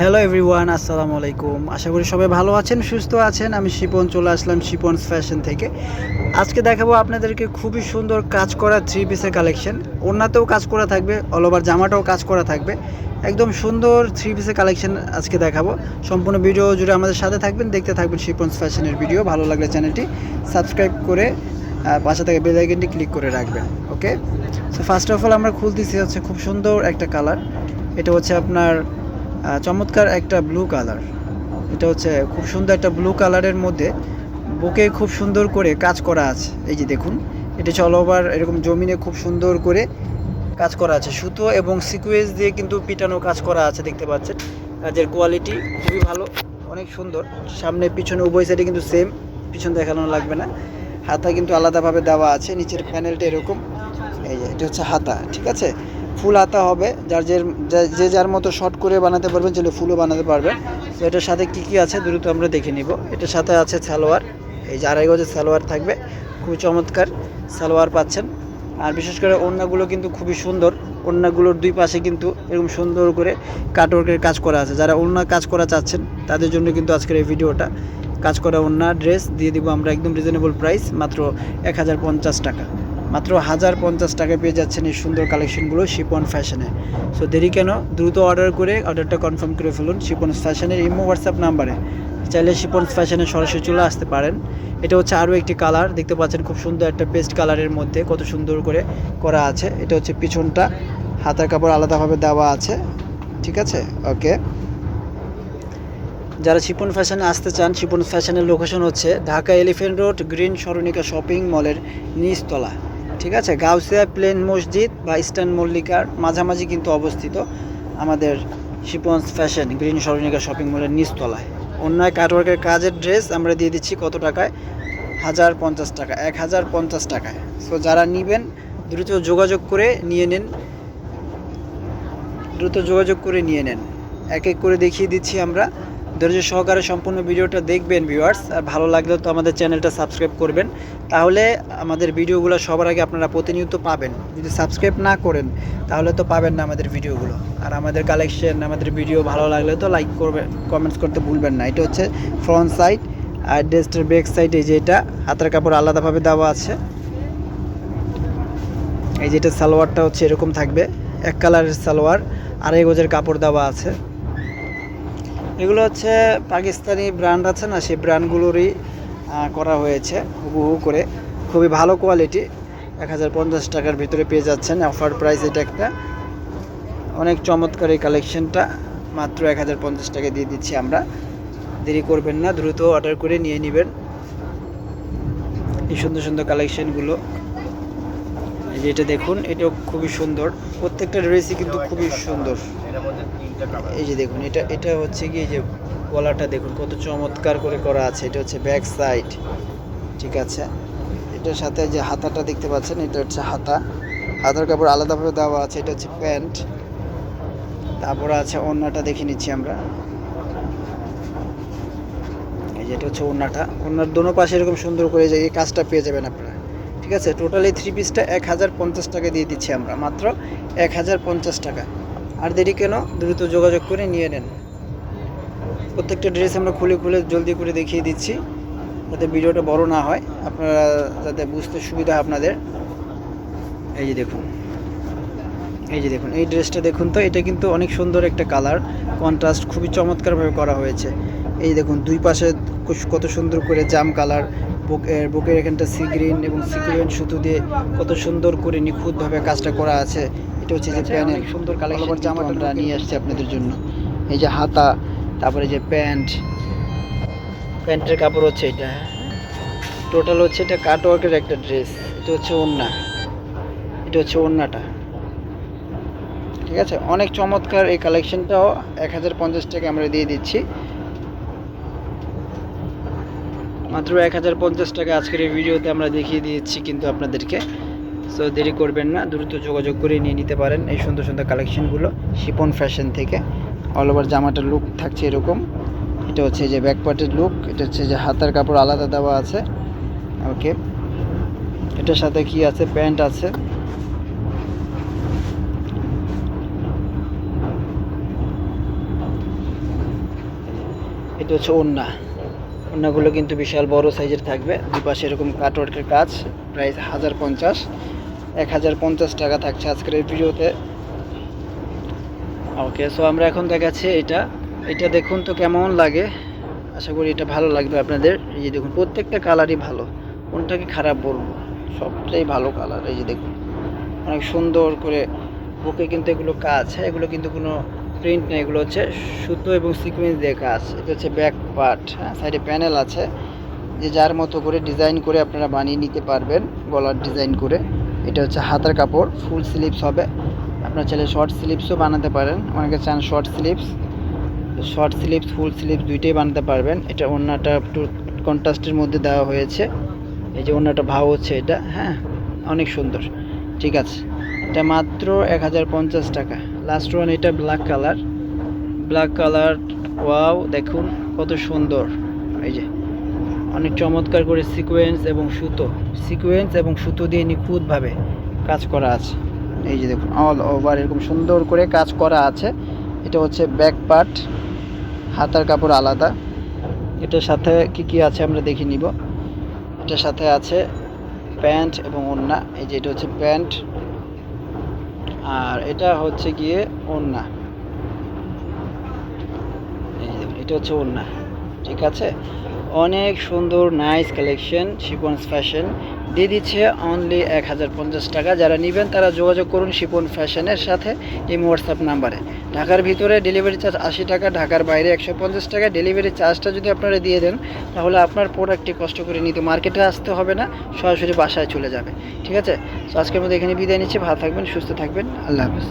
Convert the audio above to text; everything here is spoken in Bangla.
হ্যালো এভরিওয়ান আসসালামু আলাইকুম। আশা করি সবাই ভালো আছেন, সুস্থ আছেন। আমি শিপন, চলে আসলাম শিপনস ফ্যাশন থেকে। আজকে দেখাবো আপনাদেরকে খুবই সুন্দর কাজ করা থ্রি পিসের কালেকশন ওনাতেও কাজ করা থাকবে অল ওভার জামাটাও কাজ করা থাকবে। একদম সুন্দর থ্রি পিসের কালেকশন আজকে দেখাবো। সম্পূর্ণ ভিডিও জুড়ে আমাদের সাথে থাকবেন, দেখতে থাকবেন শিপনস ফ্যাশনের ভিডিও। ভালো লাগলে চ্যানেলটি সাবস্ক্রাইব করে পাশে থেকে বেল আইকনটি ক্লিক করে রাখবেন okay so first of all আমরা খুলতেছি হচ্ছে খুব সুন্দর একটা কালার এটা হচ্ছে আপনার চমৎকার একটা ব্লু কালার এটা হচ্ছে খুব সুন্দর একটা ব্লু কালারের মধ্যে বুকে খুব সুন্দর করে কাজ করা আছে। এই যে দেখুন, এটা হচ্ছে ওভার এরকম জমিনে খুব সুন্দর করে কাজ করা আছে। সুতো এবং সিকুয়েন্স দিয়ে কিন্তু পিটানো কাজ করা আছে, দেখতে পাচ্ছেন। কাজের কোয়ালিটি খুবই ভালো, অনেক সুন্দর। সামনে, পিছনে, উভয় সাইডে কিন্তু সেম পিছন দেখানো লাগবে না। হাতা কিন্তু আলাদাভাবে দেওয়া আছে, নিচের প্যানেলটা এরকম। এই যে, এটা হচ্ছে হাতা, ঠিক আছে? ফুল আতা হবে, যার যে যে যার মতো শর্ট করে বানাতে পারবেন চাইলে ফুলও বানাতে পারবেন। তো এটার সাথে কি কি আছে দ্রুত আমরা দেখে নিব। এটার সাথে আছে সালোয়ার, এই যে আড়াই গজের সালোয়ার থাকবে। খুবই চমৎকার সালোয়ার পাচ্ছেন। আর বিশেষ করে ওড়নাগুলো কিন্তু খুবই সুন্দর। ওড়নাগুলোর দুই পাশে কিন্তু এরকম সুন্দর করে কাটওয়ার্কের কাজ করা আছে। যারা ওড়না কাজ করা চাচ্ছেন, তাদের জন্য কিন্তু আজকের এই ভিডিওটা কাজ করা ওড়না ড্রেস দিয়ে দিব আমরা একদম রিজনেবল প্রাইস মাত্র এক হাজার পঞ্চাশ টাকা। মাত্র হাজার পঞ্চাশ টাকায় পেয়ে যাচ্ছেন এই সুন্দর কালেকশনগুলো শিপন ফ্যাশনে। সো দেরি কেন, দ্রুত অর্ডার করে অর্ডারটা কনফার্ম করে ফেলুন শিপন ফ্যাশনের ইমো হোয়াটসঅ্যাপ নাম্বারে চাইলে শিপন ফ্যাশনে সরাসরি চলে আসতে পারেন। এটা হচ্ছে আরও একটি কালার দেখতে পাচ্ছেন খুব সুন্দর একটা পেস্ট কালারের মধ্যে কত সুন্দর করে করা আছে। এটা হচ্ছে পিছনটা, হাতার কাপড় আলাদাভাবে দেওয়া আছে। ঠিক আছে? ওকে। যারা শিপন ফ্যাশনে আসতে চান, শিপন ফ্যাশনের লোকেশন হচ্ছে Dhaka elephant road, green সরণিকা shopping মলের নিচতলা। ঠিক আছে? গাউসিয়া প্লেন মসজিদ বা ইস্টার্ন মল্লিকার মাঝামাঝি কিন্তু অবস্থিত আমাদের শিপন ফ্যাশন, গ্রিন সরণিকা শপিং মলের নিচতলায়। অন্যায় কাটওয়ার্কের কাজের ড্রেস আমরা দিয়ে দিচ্ছি কত টাকায়? হাজার পঞ্চাশ টাকা, এক হাজার পঞ্চাশ টাকায়। সো যারা নেবেন, দ্রুত যোগাযোগ করে নিয়ে নেন। দ্রুত যোগাযোগ করে নিয়ে নেন। এক এক করে দেখিয়ে দিচ্ছি আমরা। ধৈর্য সহকারে সম্পূর্ণ ভিডিওটা দেখবেন ভিউয়ার্স আর ভালো লাগলে তো আমাদের চ্যানেলটা সাবস্ক্রাইব করবেন। তাহলে আমাদের ভিডিওগুলো সবার আগে আপনারা প্রতিনিয়ত পাবেন। যদি সাবস্ক্রাইব না করেন, তাহলে তো পাবেন না আমাদের ভিডিওগুলো। আর আমাদের কালেকশন আমাদের ভিডিও ভালো লাগলে তো লাইক করবেন কমেন্টস করতে ভুলবেন না। এটা হচ্ছে ফ্রন্ট সাইড আর ড্রেসটার ব্যাক সাইড এই হাতের কাপড় আলাদাভাবে দেওয়া আছে। এই যেটা সালোয়ারটা হচ্ছে এরকম থাকবে, এক কালারের সালোয়ার, আড়াই গজের কাপড় দেওয়া আছে। এগুলো হচ্ছে পাকিস্তানি ব্র্যান্ড আছে না, সেই ব্র্যান্ডগুলোরই করা হয়েছে, হুবহু করে। খুবই ভালো কোয়ালিটি এক হাজার পঞ্চাশ টাকার ভিতরে পেয়ে যাচ্ছেন। অফার প্রাইস এটা একটা। অনেক চমৎকার এই কালেকশনটা মাত্র এক হাজার পঞ্চাশ টাকা দিয়ে দিচ্ছি আমরা। দেরি করবেন না, দ্রুত অর্ডার করে নিয়ে নেবেন। এই সুন্দর সুন্দর কালেকশনগুলো এটা দেখুন, এটাও খুবই সুন্দর। প্রত্যেকটা ড্রেসই কিন্তু খুবই সুন্দর। এই যে দেখুন, এটা এটা হচ্ছে কি যে গলাটা দেখুন, কত চমৎকার করে করা আছে। এটা হচ্ছে ব্যাক সাইড ঠিক আছে? এটার সাথে যে হাতাটা দেখতে পাচ্ছেন, এটা হচ্ছে হাতা। হাতার কাপড় আলাদাভাবে দেওয়া আছে, এটা হচ্ছে প্যান্ট। তারপরে আছে ওড়নাটা দেখে নিচ্ছি আমরা। এই যে এটা হচ্ছে ওড়নাটা। ওড়নার দোনো পাশে এরকম সুন্দর করে যে এই কাজটা পেয়ে যাবেন আপনারা ঠিক আছে টোটালি থ্রি পিসটা এক হাজার পঞ্চাশ টাকা দিয়ে দিচ্ছি আমরা, মাত্র এক হাজার পঞ্চাশ টাকা। আর দেরি কেন? দ্রুত যোগাযোগ করে নিয়ে নেন। প্রত্যেকটা ড্রেস আমরা খুলে খুলে জলদি করে দেখিয়ে দিচ্ছি, যাতে ভিডিওটা বড় না হয়, আপনারা যাতে বুঝতে সুবিধা আপনাদের। এই যে দেখুন, এই যে দেখুন, এই ড্রেসটা দেখুন তো, এটা কিন্তু অনেক সুন্দর একটা কালার কন্ট্রাস্ট খুবই চমৎকারভাবে করা হয়েছে। এই দেখুন, দুই পাশে কত সুন্দর করে জাম কালার বুকের বুকের এখানটা সি গ্রিন এবং সিকুয়েন্ট সুতো দিয়ে কত সুন্দর করে নিখুঁতভাবে কাজটা করা আছে। এটা হচ্ছে যে প্যানেল সুন্দর কালার জামাটা আমরা নিয়ে আসছি আপনাদের জন্য। এই যে হাতা তারপরে যে প্যান্ট প্যান্টের কাপড় হচ্ছে এটা। টোটাল হচ্ছে এটা কাটওয়ার্কের একটা ড্রেস এটা হচ্ছে ওড়না। এটা হচ্ছে ওড়নাটা। ঠিক আছে? অনেক চমৎকার এই কালেকশনটাও এক হাজার পঞ্চাশ টাকা আমরা দিয়ে দিচ্ছি। মাত্র এক হাজার পঞ্চাশ টাকা আজকের এই ভিডিওতে আমরা দেখিয়ে দিয়েছি কিন্তু আপনাদেরকে। সো দেরি করবেন না, দ্রুত যোগাযোগ করে নিয়ে নিতে পারেন এই সুন্দর সুন্দর কালেকশনগুলো শিপন ফ্যাশন থেকে। অল ওভার জামাটার লুক থাকছে এরকম। এটা হচ্ছে যে ব্যাক পার্টের লুক এটা হচ্ছে যে হাতার কাপড় আলাদা দেওয়া আছে। ওকে এটার সাথে কি আছে? প্যান্ট আছে। এটা হচ্ছে ওন্না ওন্নাগুলো কিন্তু বিশাল বড় সাইজের থাকবে। দুই পাশে এরকম কাটওয়ার্কের কাজ প্রাইস হাজার পঞ্চাশ। এক হাজার পঞ্চাশ টাকা থাকছে আজকের এই ভিডিওতে। ওকে সো আমরা এখন দেখাচ্ছি এটা। এটা দেখুন তো কেমন লাগে। আশা করি এটা ভালো লাগবে আপনাদের। এই যে দেখুন, প্রত্যেকটা কালারই ভালো। কোনটাকে খারাপ বলব? সবটাই ভালো কালার এই যে দেখুন। অনেক সুন্দর করে বুকে কিন্তু এগুলো কাজ হ্যাঁ এগুলো কিন্তু কোনো প্রিন্ট নেই এগুলো হচ্ছে সুতো এবং সিকোয়েন্স দিয়ে কাজ। এটা হচ্ছে ব্যাক পার্ট হ্যাঁ সাইডে প্যানেল আছে, যে যার মতো করে ডিজাইন করে আপনারা বানিয়ে নিতে পারবেন, গলার ডিজাইন করে। এটা হচ্ছে হাতার কাপড় ফুল স্লিপস হবে। আপনারা চাইলে শর্ট স্লিপসও বানাতে পারেন। অনেকে চান short sleeves short sleeves full sleeves দুইটাই বানাতে পারবেন। এটা অন্যটা একটু কন্ট্রাস্টের মধ্যে দেওয়া হয়েছে। এই যে অন্যটা ভাও হচ্ছে এটা হ্যাঁ অনেক সুন্দর। ঠিক আছে, এটা মাত্র এক হাজার পঞ্চাশ টাকা। লাস্ট ওয়ান এটা black colour black colour wow দেখুন, কত সুন্দর। এই যে, অনেক চমৎকার করে সিকোয়েন্স এবং সুতো। সিকোয়েন্স এবং সুতো দিয়ে নিখুঁতভাবে কাজ করা আছে। এই যে দেখুন অল ওভার এরকম সুন্দর করে কাজ করা আছে। এটা হচ্ছে ব্যাক পার্ট হাতার কাপড় আলাদা। এটার সাথে কি কি আছে আমরা দেখে নিব। এটার সাথে আছে প্যান্ট এবং ওড়না। এই যে, এটা হচ্ছে প্যান্ট আর এটা হচ্ছে গিয়ে দেখুন, এটা হচ্ছে ওড়না ঠিক আছে? অনেক সুন্দর নাইস কালেকশন শিপন্স ফ্যাশন দিয়ে দিচ্ছে অনলি এক হাজার পঞ্চাশ টাকা। যারা নেবেন তারা যোগাযোগ করুন শিপন ফ্যাশনের সাথে এই হোয়াটসঅ্যাপ নাম্বারে। ঢাকার ভিতরে ডেলিভারি চার্জ আশি টাকা, ঢাকার বাইরে একশো পঞ্চাশ টাকা। ডেলিভারি চার্জটা যদি আপনারা দিয়ে দেন, তাহলে আপনার প্রোডাক্টটি কষ্ট করে নিতে মার্কেটে আসতে হবে না, সরাসরি বাসায় চলে যাবে। ঠিক আছে? তো আজকের মধ্যে এখানে বিদায় নিচ্ছি। ভালো থাকবেন, সুস্থ থাকবেন। আল্লাহ হাফেজ।